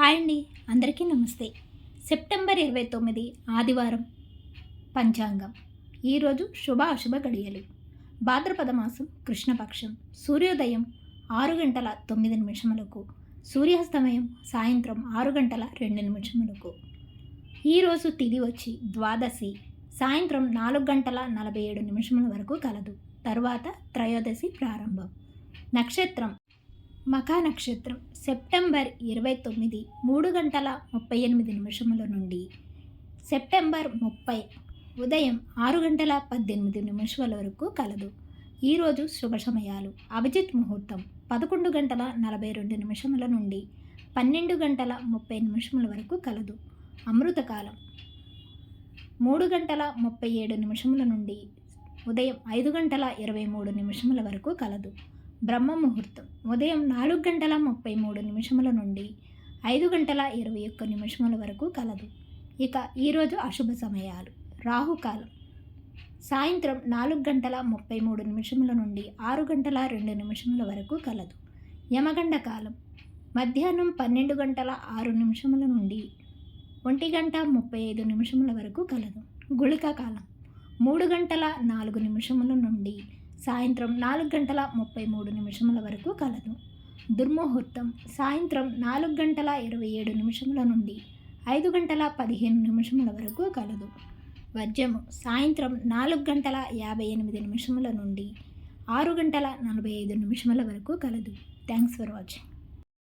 Hi అండి అందరికీ నమస్తే. సెప్టెంబర్ ఇరవై తొమ్మిది ఆదివారం పంచాంగం. ఈరోజు శుభ అశుభ గడియలు. భాద్రపద మాసం కృష్ణపక్షం. సూర్యోదయం ఆరు గంటల తొమ్మిది నిమిషములకు. సూర్యాస్తమయం సాయంత్రం ఆరు గంటల రెండు నిమిషములకు. ఈరోజు తిది వచ్చి ద్వాదశి. సాయంత్రం నాలుగు గంటల నలభై ఏడు నిమిషముల వరకు కలదు. తరువాత త్రయోదశి ప్రారంభం. నక్షత్రం మఖా నక్షత్రం సెప్టెంబర్ ఇరవై తొమ్మిది మూడు గంటల ముప్పై ఎనిమిది నిమిషముల నుండి. సెప్టెంబర్ ముప్పై ఉదయం ఆరు గంటల పద్దెనిమిది నిమిషముల వరకు కలదు. ఈరోజు శుభ సమయాలు. అభిజిత్ ముహూర్తం పదకొండు గంటల నలభై రెండు నిమిషముల నుండి పన్నెండు గంటల ముప్పై నిమిషముల వరకు కలదు. అమృతకాలం మూడు గంటల ముప్పై ఏడు నిమిషముల నుండి ఉదయం ఐదు గంటల ఇరవై మూడు నిమిషముల వరకు కలదు. బ్రహ్మ ముహూర్తం. ఉదయం నాలుగు గంటల ముప్పై మూడు నిమిషముల నుండి ఐదు గంటల ఇరవై ఒక్క నిమిషముల వరకు కలదు. ఇక ఈరోజు అశుభ సమయాలు. రాహుకాలం. సాయంత్రం నాలుగు గంటల ముప్పై మూడు నిమిషముల నుండి ఆరు గంటల రెండు నిమిషముల వరకు కలదు. యమగండ కాలం. మధ్యాహ్నం పన్నెండు గంటల ఆరు నిమిషముల నుండి ఒంటి గంట ముప్పై ఐదు నిమిషముల వరకు కలదు. గుళిక కాలం. మూడు గంటల నాలుగు నిమిషముల నుండి సాయంత్రం నాలుగు గంటల ముప్పై మూడు నిమిషముల వరకు కలదు దుర్ముహూర్తం సాయంత్రం నాలుగు గంటల ఇరవై ఏడు నిమిషముల నుండి ఐదు గంటల పదిహేను నిమిషముల వరకు కలదు. వజ్రము సాయంత్రం నాలుగు గంటల యాభై ఎనిమిది నిమిషముల నుండి ఆరు గంటల నలభై ఐదు నిమిషముల వరకు కలదు. Thanks for watching.